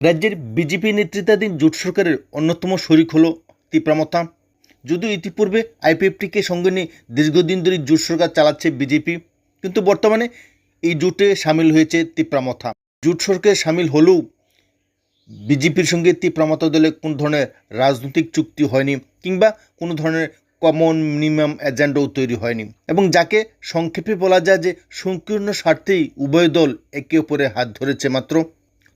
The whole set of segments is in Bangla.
রাজ্যের বিজেপি নেতৃত্বাধীন জোট সরকারের অন্যতম শরিক হল তিপ্রামথা যদিও ইতিপূর্বে আইপিএফটিকে সঙ্গে নিয়ে দীর্ঘদিন ধরে জোট সরকার চালাচ্ছে বিজেপি, কিন্তু বর্তমানে এই জোটে সামিল হয়েছে তিপ্রামথা জোট সরকারে সামিল হলেও বিজেপির সঙ্গে তিপ্রামথা দলে কোনো ধরনের রাজনৈতিক চুক্তি হয়নি, কিংবা কোনো ধরনের কমন মিনিমাম এজেন্ডাও তৈরি হয়নি। এবং যাকে সংক্ষেপে বলা যায় যে সংকীর্ণ স্বার্থেই উভয় দল একে অপরের হাত ধরেছে মাত্র।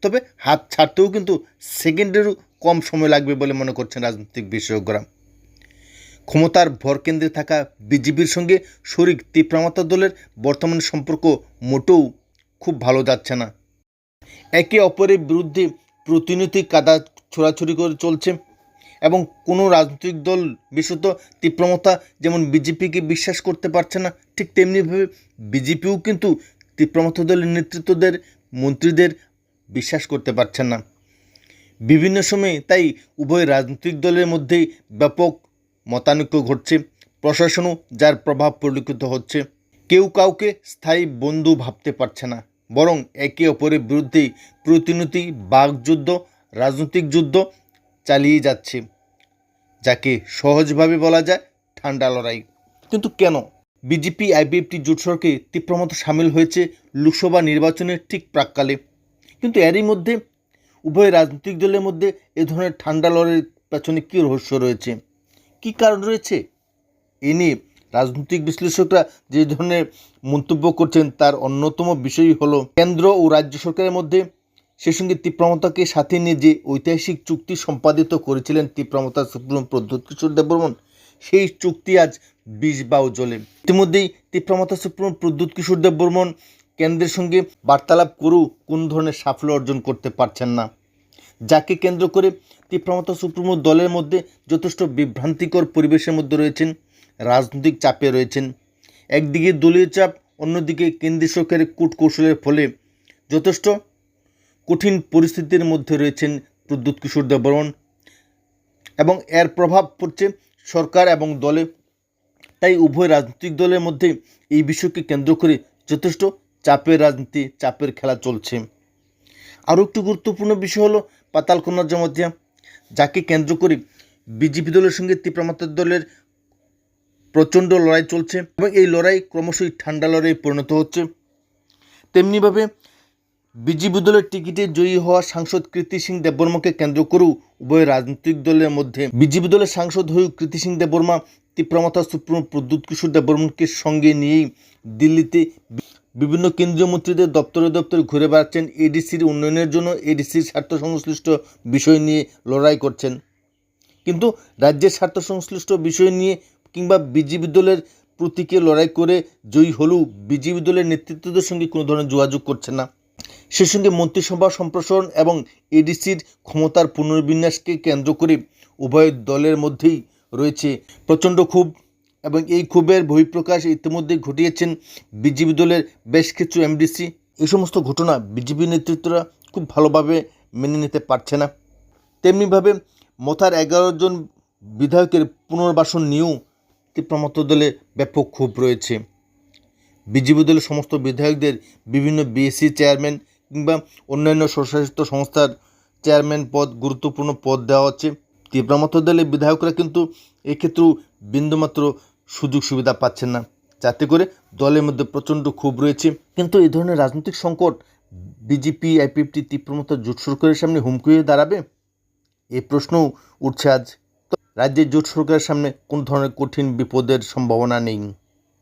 তবে হাত ছাড়তেও কিন্তু সেকেন্ডেরও কম সময় লাগবে বলে মনে করছেন রাজনৈতিক বিশেষজ্ঞরা। ক্ষমতার ভরকেন্দ্রে থাকা বিজেপির সঙ্গে শরিক তীব্রামতা দলের বর্তমান সম্পর্ক মোটেও খুব ভালো যাচ্ছে না। একে অপরের বিরুদ্ধে প্রতিনিয়ত কাদা ছোড়াছড়ি করে চলছে এবং কোনো রাজনৈতিক দল বিশেষত তীব্রমতা যেমন বিজেপিকে বিশ্বাস করতে পারছে না, ঠিক তেমনিভাবে বিজেপিও কিন্তু তীব্রমতা দলের নেতৃত্বদের, মন্ত্রীদের বিশ্বাস করতে পারছেন না। বিভিন্ন সময়ে তাই উভয় রাজনৈতিক দলের মধ্যেই ব্যাপক মতানৈক্য ঘটছে, প্রশাসনও যার প্রভাব পরিলক্ষিত হচ্ছে। কেউ কাউকে স্থায়ী বন্ধু ভাবতে পারছে না, বরং একে অপরের বিরুদ্ধেই প্রতিনিয়তি বাকযুদ্ধ, রাজনৈতিক যুদ্ধ চালিয়ে যাচ্ছে, যাকে সহজভাবে বলা যায় ঠান্ডা লড়াই। কিন্তু কেন? বিজেপি, আইবিএফটি, জোট সড়কে তীব্রমত সামিল হয়েছে লোকসভা নির্বাচনের ঠিক প্রাককালে। কিন্তু এরই মধ্যে উভয় রাজনৈতিক দলের মধ্যে এ ধরনের ঠান্ডা লড়াইয়ের পেছনে কী রহস্য রয়েছে? কী কারণ রয়েছে? এ নিয়ে রাজনৈতিক বিশ্লেষকরা যে ধরনের মন্তব্য করছেন তার অন্যতম বিষয় হলো কেন্দ্র ও রাজ্য সরকারের মধ্যে সে সঙ্গে তীব্রমতাকে সাথে নিয়ে যে ঐতিহাসিক চুক্তি সম্পাদিত করেছিলেন তীব্রমতা সুপ্রিম প্রদ্যুৎ কিশোর দেববর্মন, সেই চুক্তি আজ বিষ বাউ জ্বলে ইতিমধ্যেই তীব্রমতা সুপ্রিম প্রদ্যুৎ কিশোর দেববর্মন কেন্দ্রের সঙ্গে বার্তালাপ করেও কোন ধরনের সাফল্য অর্জন করতে পারছেন না। যাকে কেন্দ্র করে তীব্রমতা সুপ্রিমো দলের মধ্যে যথেষ্ট বিভ্রান্তিকর পরিবেশের মধ্যে রয়েছেন, রাজনৈতিক চাপে রয়েছেন। একদিকে দলীয় চাপ, অন্যদিকে কেন্দ্রীয় সরকারের কূটকৌশলের ফলে যথেষ্ট কঠিন পরিস্থিতির মধ্যে রয়েছেন প্রদ্যুৎ কিশোর দেববর্মন। এবং এর প্রভাব পড়ছে সরকার এবং দলে। তাই উভয় রাজনৈতিক দলের মধ্যে এই বিষয়কে কেন্দ্র করে যথেষ্ট চাপের রাজনীতি, চাপের খেলা চলছে। আরও একটু গুরুত্বপূর্ণ বিষয় হলো পাতালকন্যা জমাতিয়া। যাকে কেন্দ্র করে বিজেপি দলের সঙ্গে তীব্রমাত্রার দলের প্রচণ্ড লড়াই চলছে এবং এই লড়াই ক্রমশই ঠান্ডা লড়াই পরিণত হচ্ছে। তেমনিভাবে বিজেপি দলের টিকিটে জয়ী হওয়া সাংসদ কীর্তি সিং দেববর্মাকে কেন্দ্র করেও উভয় রাজনৈতিক দলের মধ্যে বিজেপি দলের সাংসদ হয়েও কীর্তি সিং দেববর্মা তীব্রমাতা সুপ্রিম প্রদ্যুৎ কিশোর দেববর্মনকে সঙ্গে নিয়েই দিল্লিতে বিভিন্ন কেন্দ্রীয় মন্ত্রীদের দপ্তরে দপ্তরে ঘুরে বেড়াচ্ছেন এডিসির উন্নয়নের জন্য এডিসির স্বার্থ সংশ্লিষ্ট বিষয় নিয়ে লড়াই করছেন। কিন্তু রাজ্যের স্বার্থ সংশ্লিষ্ট বিষয় নিয়ে কিংবা বিজেপি দলের প্রতীকে লড়াই করে জয়ী হলেও বিজেপি দলের নেতৃত্বদের সঙ্গে কোনো ধরনের যোগাযোগ করছে না। সে সঙ্গে মন্ত্রিসভা সম্প্রসারণ এবং এডিসির ক্ষমতার পুনর্বিন্যাসকে কেন্দ্র করে উভয় দলের মধ্যেই রয়েছে প্রচণ্ড ক্ষোভ। এবং এই ক্ষোভের বহিঃপ্রকাশ ইতিমধ্যে ঘটিয়েছেন বিজেপি দলের বেশ কিছু এমডিসি। এই সমস্ত ঘটনা বিজেপি নেতৃত্বরা খুব ভালোভাবে মেনে নিতে পারছে না। তেমনিভাবে মথার এগারো জন বিধায়কের পুনর্বাসন নিয়েও তীব্রমত দলে ব্যাপক ক্ষোভ রয়েছে। বিজেপি দলের সমস্ত বিধায়কদের বিভিন্ন বিএসসি চেয়ারম্যান কিংবা অন্যান্য স্বশাসিত সংস্থার চেয়ারম্যান পদ গুরুত্বপূর্ণ পদ দেওয়া হচ্ছে। তীব্রমত দলের বিধায়করা কিন্তু এক্ষেত্রেও বিন্দুমাত্র সুযোগ সুবিধা পাচ্ছেন না। যাতে করে দলের মধ্যে প্রচণ্ড ক্ষোভ রয়েছে। কিন্তু এই ধরনের রাজনৈতিক সংকট বিজেপি আইপিএফটি তীব্রমত জোট সরকারের সামনে হুমকি হয়ে দাঁড়াবে? এই প্রশ্নও উঠছে আজ। রাজ্যের জোট সরকারের সামনে কোনো ধরনের কঠিন বিপদের সম্ভাবনা নেই।